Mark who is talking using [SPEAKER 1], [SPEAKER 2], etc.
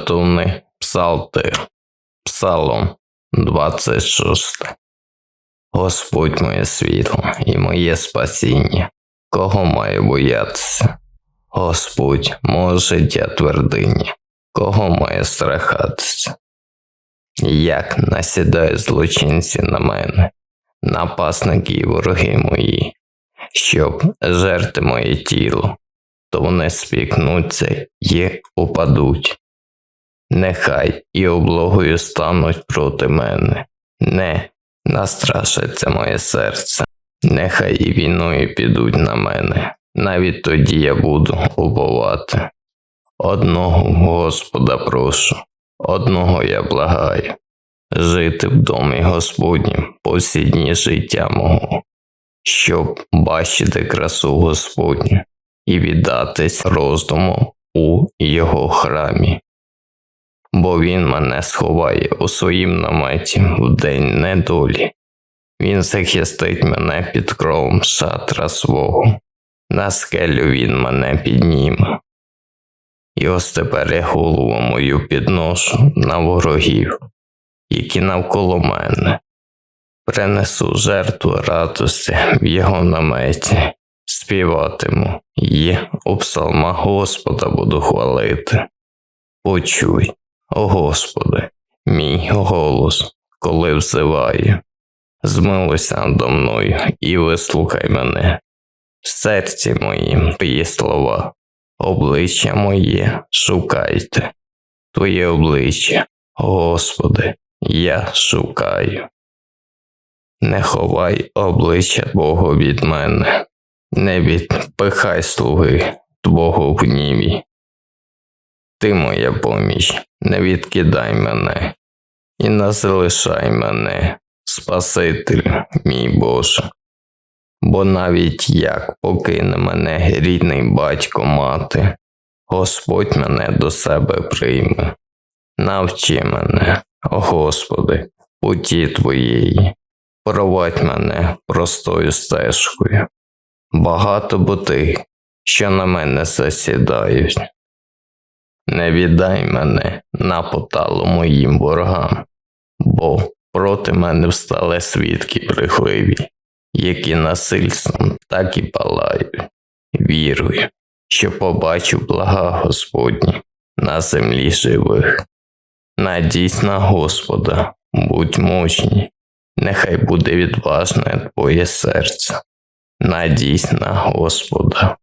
[SPEAKER 1] молитовний псалтир, Псалом 26. Господь моє світло і моє спасіння, кого маю боятися? Господь, моє життя твердині, кого має страхатися? Як насідають злочинці на мене, напасники і вороги мої, щоб жерти моє тіло, то вони спікнуться і упадуть. Нехай і облогою стануть проти мене, не настрашиться моє серце, нехай і війною підуть на мене, навіть тоді я буду уповати. Одного Господа прошу, одного я благаю, жити в домі Господнім по всі дні життя мого, щоб бачити красу Господню і віддатись роздуму у його храмі. Бо він мене сховає у своїм наметі в день недолі. Він захистить мене під кровом шатра свого, на скелю він мене підніме. І ось тепер я голову мою підношу на ворогів, які навколо мене. Принесу жертву радості в його наметі, співатиму і у псалмах Господа буду хвалити. Почуй, о Господи, мій голос, коли взиваю. Змилуйся надо мною і вислухай мене. В серці моїм твої слова, обличчя моє шукайте. Твоє обличчя, Господи, я шукаю. Не ховай обличчя Бога від мене, не відпихай слуги Твого в гніві. Ти моя поміч, не відкидай мене і не залишай мене, Спасителю, мій Боже. Бо навіть як покине мене рідний батько мати, Господь мене до себе прийме. Навчи мене, о Господи, путі Твоєї, провадь мене простою стежкою. Багато бо тих, що на мене засідають. Не віддай мене на поталу моїм ворогам, бо проти мене встали свідки брехливі, які насильством так і палають. Вірую, що побачу блага Господні на землі живих. Надійсь на Господа, будь мужній, нехай буде відважне твоє серце. Надійсь на Господа.